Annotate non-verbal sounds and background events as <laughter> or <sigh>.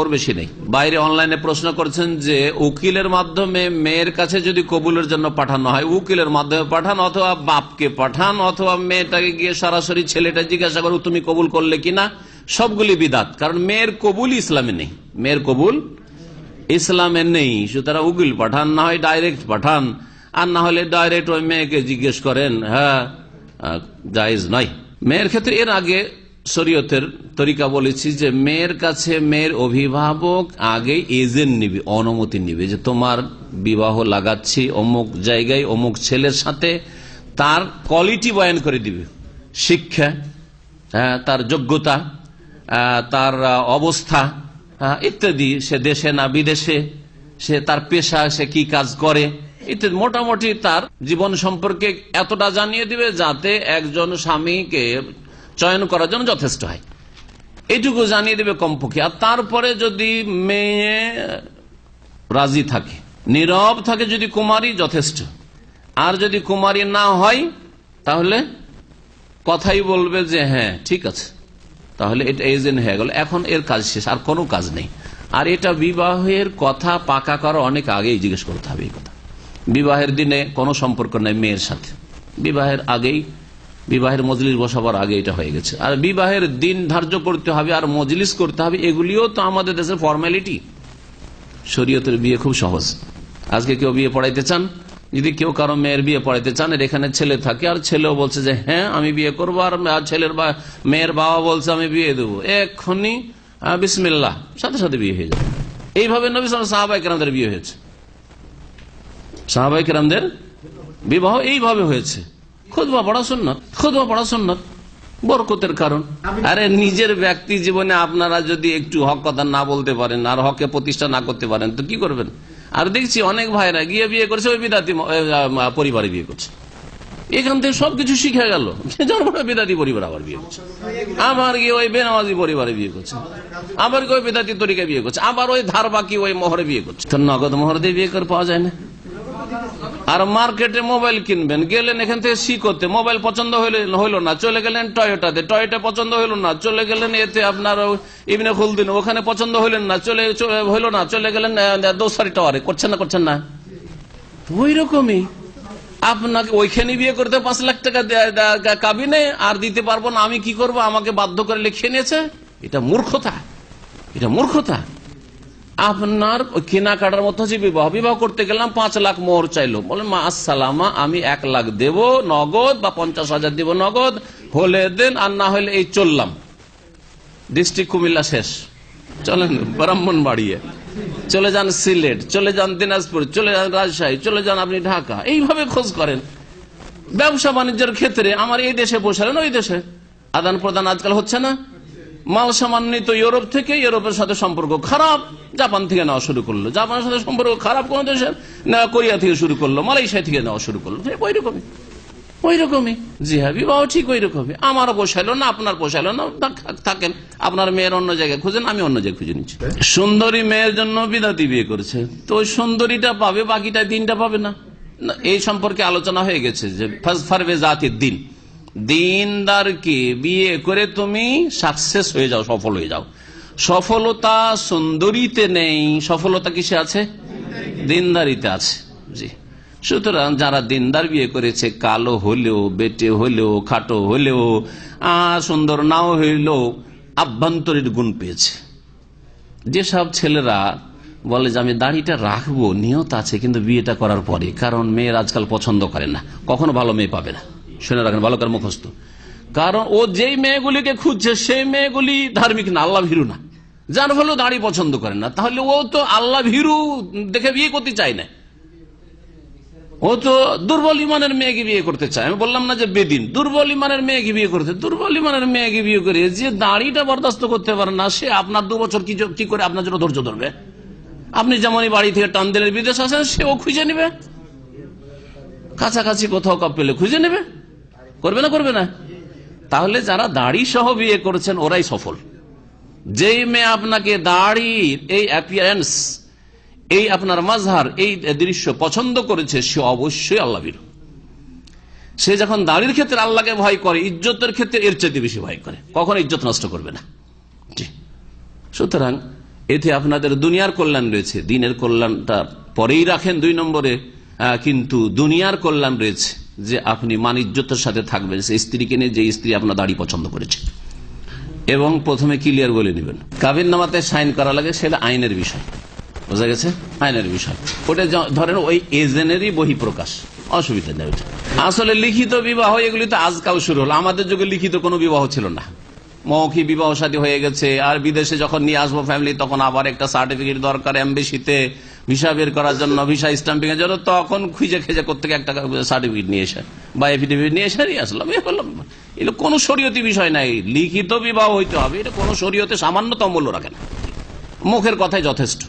ওর বেশি নেই। বাইরে অনলাইনে প্রশ্ন করছেন যে, উকিলের মাধ্যমে মেয়ের কাছে যদি কবুলের জন্য পাঠানো হয়, উকিলের মাধ্যমে পাঠান অথবা বাপকে পাঠান অথবা মেয়েটাকে গিয়ে সরাসরি ছেলেটা জিজ্ঞাসা তুমি কবুল করলে কিনা সবগুলি বিদাত, কারণ মেয়ের কবুল ইসলামে নেই। মেয়ের কবুল ইসলামে নেই। সুতরাং উকিল পাঠান, না হয় ডাইরেক্ট পাঠান। আর না হলে ডাইরেক্ট ওই মেয়েকে জিজ্ঞেস করেন হ্যাঁ জায়েজ নয়। মেয়ের ক্ষেত্রে এর আগে শরীয়তের তরিকা বলেছি যে মেয়ের কাছে মেয়ের অভিভাবক আগে এজেন্ট নিবে অনুমতি নিবে যে তোমার বিবাহ লাগাচ্ছি অমুক জায়গায় অমুক ছেলের সাথে তার কোয়ালিটি বয়ান করে দিবে। শিক্ষা হ্যাঁ, তার যোগ্যতা তার অবস্থা ইত্যাদি। সে দেশে না বিদেশে সে তার পেশা সে কি কাজ করে ইত্যাদি। মোটামুটি তার জীবন সম্পর্কে এতটা জানিয়ে দিবে যাতে একজন স্বামীকে চয়ন করার জন্য যথেষ্ট হয়। এইটুকু জানিয়ে দেবে কমপক্ষে। আর তারপরে যদি মেয়ে রাজি থাকে, নীরব থাকে, যদি কুমারী, যথেষ্ট। আর যদি কুমারী না হয়, তাহলে কথাই বলবে যে হ্যাঁ ঠিক আছে। তাহলে এটা এজেন্ট হয়ে গেল। এখন এর কাজ শেষ, আর কোনো কাজ নেই। আর এটা বিবাহের কথা পাকা করা অনেক আগেই জিজ্ঞেস করতে হবে এই কথা। বিবাহের দিনে কোনো সম্পর্ক নেই মেয়ের সাথে। বিবাহের আগেই বিবাহের মজলিস বসাবার আগে এটা হয়ে গেছে। আর বিবাহের দিন ধার্য করতে হবে, আর মজলিস করতে হবে, এগুলিও তো আমাদের দেশের ফর্মালিটি শরীয়তের বিয়ে খুব সহজ। আজকে কেউ বিয়ে পড়াইতে চান, যদি কেউ কারও মেয়ের বিয়ে পড়াইতে চান আর এখানে ছেলে থাকে, আর ছেলেও বলছে যে হ্যাঁ আমি বিয়ে করব, আর ছেলের বা, মেয়ের বাবা বলছে, আমি বিয়ে দেবো। এক্ষুনি বিসমিল্লাহ, সাথে সাথে বিয়ে হয়ে যাবে। এইভাবে নবী সাহাবাই কেরামদের বিয়ে হয়েছে। সাহাবাই কেরামদের বিবাহ এইভাবে হয়েছে। খুদবা পড়া সুন্নত খুদবা পড়া সুন্নত বরকতের কারণ। আরে নিজের ব্যক্তি জীবনে আপনারা যদি একটু হক কথা না বলতে পারেন আর হকে প্রতিষ্ঠা না করতে পারেন তো কি করবেন? আর দেখছি অনেক ভাইরা গিয়ে বিয়ে করছে ওই বিদাতি পরিবারে বিয়ে করছে। এখান থেকে সবকিছু শিখে গেল। <laughs> বিদাতি পরিবার আবার বিয়ে করছে। আবার গিয়ে ওই বেনামাজি পরিবারে বিয়ে করছে। আবার গিয়ে ওই বেদাতি তরিকা বিয়ে করছে। আবার ওই ধার বাকি ওই মোহরে বিয়ে করছে। তো নগদ মোহর দিয়ে বিয়ে করে পাওয়া যায় না। আর মার্কেটে মোবাইল কিনবেন, গেলেন এখান থেকে সি করতে মোবাইল পছন্দ হইল না, চলে গেলেন টয়োটাতে, টয়োটা পছন্দ হইল না, চলে গেলেন এতে আপনার ইবনে খুলদিন, ওখানে পছন্দ হইলেন না, চলে হইল না, চলে গেলেন দোসারি টাওয়ারে, করছেন না করছেন না? ওই রকমই আপনাকে ওইখানে বিয়ে করতে পাঁচ লাখ টাকা কাবিনে, আর দিতে পারব না, আমি কি করব? আমাকে বাধ্য করে লিখিয়ে নিয়েছে। এটা মূর্খতা। এটা মূর্খতা। আপনার কেনাকাটার মতো হচ্ছে বিবাহ বিবাহ করতে গেলাম পাঁচ লাখ মোহর চাইলো। বলেন মা, আসসালামা, আমি এক লাখ দেব নগদ বা পঞ্চাশ হাজার দেব নগদ, হলে দেন আর না হলে এই চললাম। ডিস্ট্রিক্ট কুমিল্লা শেষ। চলেন ব্রাহ্মণ বাড়িয়ে চলে যান সিলেট, চলে যান দিনাজপুর, চলে যান রাজশাহী, চলে যান আপনি ঢাকা। এইভাবে খোঁজ করেন। ব্যবসা বাণিজ্যের ক্ষেত্রে আমার এই দেশে বসালেন ওই দেশে। আদান প্রদান আজকাল হচ্ছে না। মাল সামান্বিত ইউরোপ থেকে ইউরোপের সাথে সম্পর্ক খারাপ, জাপান থেকে নেওয়া শুরু করল। জাপানের সাথে সম্পর্ক খারাপ কোন দেশের, না কোরিয়া থেকে শুরু করল, মালয়েশিয়া থেকে নেওয়া শুরু করল। ওই রকমই ওই রকমই জি হ্যাঁ বিবাহ ঠিক ওই রকমই আমারও পোষাইলো না, আপনার পোষাইলো না থাকেন। আপনার মেয়ের অন্য জায়গায় খুঁজেন, আমি অন্য জায়গায় খুঁজে নিচ্ছি। সুন্দরী মেয়ের জন্য বিদাতি বিয়ে করেছে। তো ওই সুন্দরীটা পাবে, বাকিটা দিনটা পাবে না। এই সম্পর্কে আলোচনা হয়ে গেছে যে ফারবে জাতির দিন। দিনদারকে বিয়ে করে তুমি সাকসেস হয়ে যাও, সফল হয়ে যাও। সফলতা সুন্দরীতে নেই। সফলতা কিসে আছে? দিনদারিতে আছে। জি। সুতরাং যারা দিনদার বিয়ে করেছে, কালো হলেও, বেটে হলেও, খাটো হলেও সুন্দর নাও হইলেও আভ্যন্তরীণ গুণ পেয়েছে। যেসব ছেলেরা বলে যে, আমি দাড়িটা রাখব, নিয়ত আছে, কিন্তু বিয়েটা করার পরে, কারণ মেয়ের আজকাল পছন্দ করে না। কখনো ভালো মেয়ে পাবে না। শুনে রাখেন, ভালো মুখস্থ। কারণ ও যেই মেয়েগুলিকে খুঁজছে, সেই মেয়েগুলি ধার্মিক না, আল্লাহ ভীরু না। যার ফলে দাড়ি পছন্দ করে না। তাহলে ও তো আল্লাহ ভীরু দেখে বিয়ে করতে চায় না। ও তো দুর্বল ইমানের মেয়েকে বিয়ে করতে চায়। আমি বললাম না যে বেদিন। দুর্বল ইমানের মেয়েকে বিয়ে করতে, দুর্বল ইমানের মেয়েকে বিয়ে করে যে দাড়িটা বরদাস্ত করতে পারে না, সে আপনার দু বছর কি করে আপনার জন্য ধৈর্য ধরবে? আপনি যেমনই বাড়ি থেকে টান দিলেন, বিদেশ আসেন, সেও খুঁজে নেবে। কাছাকাছি কোথাও কাপ পেলে খুঁজে নেবে। করবে না করবে না? তাহলে যারা দাড়ি সহ বিয়ে করেছেন, ওরাই সফল। যেই মেয়ে আপনাকে দাড়ির এই অ্যাপিয়ারেন্স এই আপনার মাঝহার, এই দৃশ্য পছন্দ করেছে, সে অবশ্যই আল্লাহ আল্লাহবীর সে যখন দাড়ির ক্ষেত্রে আল্লাহকে ভয় করে, ইজ্জতের ক্ষেত্রে এর চেয়ে বেশি ভয় করে। কখন ইজ্জত নষ্ট করবে না। সুতরাং, এতে আপনাদের দুনিয়ার কল্যাণ রয়েছে, দিনের কল্যাণটা পরেই রাখেন দুই নম্বরে কিন্তু দুনিয়ার কল্যাণ রয়েছে। যে আপনি মানিজ্যতার সাথে থাকবেন, সেই স্ত্রীকে নিয়ে যে স্ত্রী আপনার দাড়ি পছন্দ করেছে। এবং প্রথমে ক্লিয়ার বলে নেবেন। কাবির নামাতে সাইন করা লাগে, সেটা আইনের বিষয়। বোঝা গেছে? আইনের বিষয়। ওটা ধরেন ওই এজেন্টেরই বহিঃপ্রকাশ। অসুবিধা নেই। আসলে লিখিত বিবাহ, এগুলি তো আজকাল শুরু হলো। আমাদের যুগে লিখিত কোনো বিবাহ ছিল না। মৌখিক বিবাহ সাথী হয়ে গেছে, আর বিদেশে যখন নিয়ে আসব ফ্যামিলি তখন আবার একটা সার্টিফিকেট দরকার এমবেসিতে ভিসা বের করার জন্য, ভিসা স্টাম্পিং এর জন্য তখন খুঁজে খেজে করতে একটা সার্টিফিকেট নিয়ে এসে, বা এফিডেভিট নিয়ে এসে আসলাম এ হলাম। এগুলো কোনো শরীয়তি বিষয় নাই, লিখিত বিবাহ হইতে হবে, এটা কোনো শরীয়তে সামান্যতম মূল্য রাখে না। মুখের কথাই যথেষ্ট।